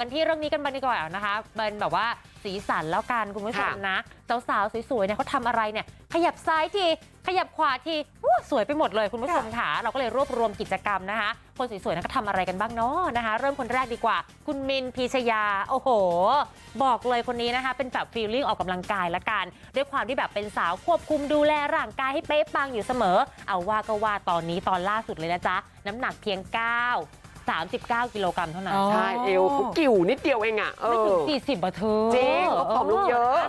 กันที่เรื่องนี้กันบ้างดีกว่านะคะเป็นแบบว่าสีสันแล้วกันคุณผู้ชมค่ะนะสาวๆสวยๆเนี่ยเขาทำอะไรเนี่ย ขยับซ้ายทีขยับขวาทีอู้สวยไปหมดเลยคุณผู้ชมค่ะเราก็เลยรวบรวมกิจกรรมนะคะ คนสวยๆนั้นก็ทำอะไรกันบ้างเนาะนะคะ เริ่มคนแรกดีกว่า คุณมินพีชยา โอ้โห บอกเลยคนนี้นะคะ เป็นแบบฟีลลิ่งออกกำลังกายละกัน ด้วยความที่แบบเป็นสาวควบคุมดูแลร่างกายให้เป๊ะปังอยู่เสมอ เอาว่าก็ว่าตอนนี้ตอนล่าสุดเลยนะจ๊ะ น้ำหนักเพียง 9 39กิโลกรัมเท่านั้นใช่เอวเขากิ่วนิดเดียวเองอะเอไม่ถึอง40บาทเธอจริงเขาผอมลงเยอะ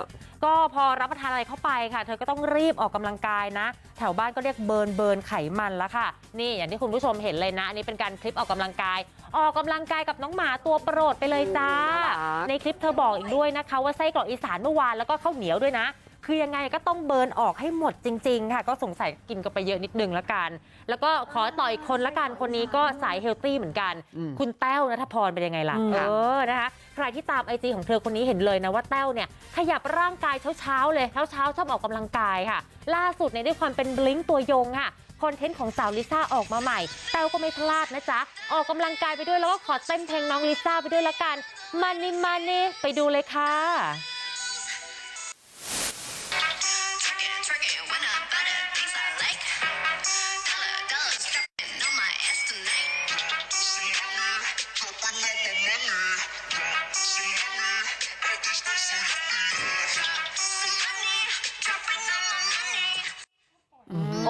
ก็พอรับประทานอะไรเข้าไปค่ะ เธอก็ต้องรีบออกกำลังกายนะ แถวบ้านก็เรียกเบิร์นเบิร์นไขมันแล้วค่ะ นี่อย่างที่คุณผู้ชมเห็นเลยนะ อันนี้เป็นการคลิปออกกำลังกาย ออกกำลังกายกับน้องหมาตัวโปรดไปเลยจ้าน่ารักในคลิปเธอบอกอีกด้วยนะคะ ว่าไส้กรอกอีสานเมื่อวานแล้วก็ข้าวเหนียวด้วยนะ คือยังไงก็ต้องเบิร์นออกให้หมดจริง ๆ ค่ะ ก็สงสัยกินกันไปเยอะนิดนึงละกัน แล้วก็ขอต่ออีกคนละกันคนนี้ก็สายเฮลตี้เหมือนกันอืมคุณแต้วนัทพรเป็นยังไงล่ะอืมเออนะคะ ใครที่ตามไอจีของเธอคนนี้เห็นเลยนะว่าแต้วเนี่ยขยับร่างกายเช้าๆเลยเช้าๆชอบออกกำลังกายค่ะ ล่าสุดในยด้วยความเป็นบลิงตัวยงค่ะคอนเทนต์ของสาวลิซ่าออกมาใหม่ แต้วก็ไม่พลาดนะจ๊ะ ออกกำลังกายไปด้วยแล้วก็ขอเต้นเพลงน้องลิซ่าไปด้วยละกัน มันนี่มันนี่ไปดูเลยค่ะ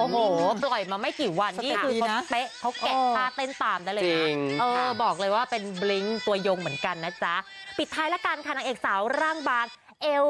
อ้โห ปล่อยมาไม่กี่วันสเต็ปนี่คือดีเขานะเป๊ะเขาแกะเออท่าเต้นตามได้เลยจรินะง เออค่ะบอกเลยว่าเป็นบลิงตัวยงเหมือนกันนะจ๊ะ ปิดท้ายละกันค่ะนางเอกสาวร่างบาง เอว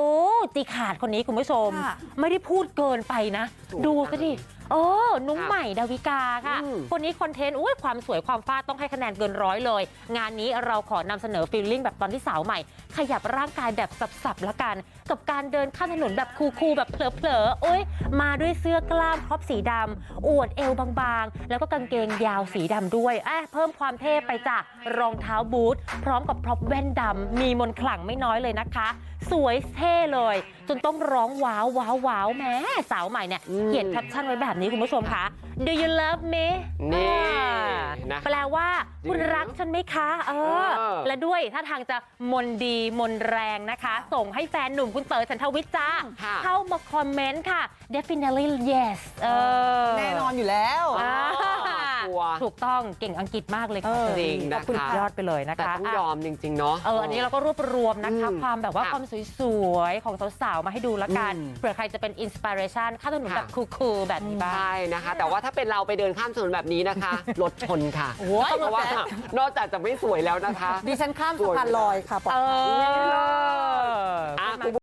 จีขาดคนนี้คุณผู้ชม ค่ะ ไม่ได้พูดเกินไปนะสวยดูซะดิ เออนุ้งค่ะใหม่ดาวิกาค่ะอืมคนนี้คอนเทนต์อุ้ยความสวยความฟาดต้องให้คะแนนเกินร้อยเลย งานนี้เราขอนำเสนอฟีลลิ่งแบบตอนที่สาวใหม่ ขยับร่างกายแบบสับๆละกัน กับการเดินข้ามถนนแบบคูลๆแบบเผลอๆโอ้ยมาด้วยเสื้อกล้ามครอปสีดำอวดเอวบางๆ แล้วก็กางเกงยาวสีดำด้วยอะเพิ่มความเท่ไปจากรองเท้าบูทพร้อมกับพร็อพแว่นดำมีมนต์ขลังไม่น้อยเลยนะคะ สวยเท่เลย จนต้องร้องว้าวว้าวว้าวแหม้สาวใหม่เนี่ยอืมเขียนแคปชั่นไว้แบบนี้คุณผู้ชมคะ Do you love me นี่อ่านะแปลว่า คุณรักฉันไหมคะ เออเออและด้วยถ้าทางจะมนดีมนแรงนะคะ ส่งให้แฟนหนุ่มคุณเต๋อฉันทวิทย์จ้าค่ะเข้ามาคอมเมนต์ค่ะ definitely yes เออ แน่นอนอยู่แล้วอ่ากลัว ถูกต้องเก่งอังกฤษมากเลยค่ะเออเธอจริงนะคะขอบคุณยอดไปเลยนะแต่คะต้องอะยอมจริง ๆ เนาะเอออันนี้เราก็รวบรวมนะคะอืมความแบบว่าค่ะความสวยๆ ของสาวๆ มาให้ดูละกันอืมเผื่อใครจะเป็นอินสปิเรชันข้ามถนนค่ะแบบคูลๆแบบนี้บ้างใช่นะคะ แต่ว่าถ้าเป็นเราไปเดินข้ามถนนแบบนี้นะคะรถชนค่ะโอ้ยเพราะว่านอกจากจะไม่สวยแล้วนะคะ ดิฉันข้ามสะพานลอยค่ะปลอดเอภัยออะคุณ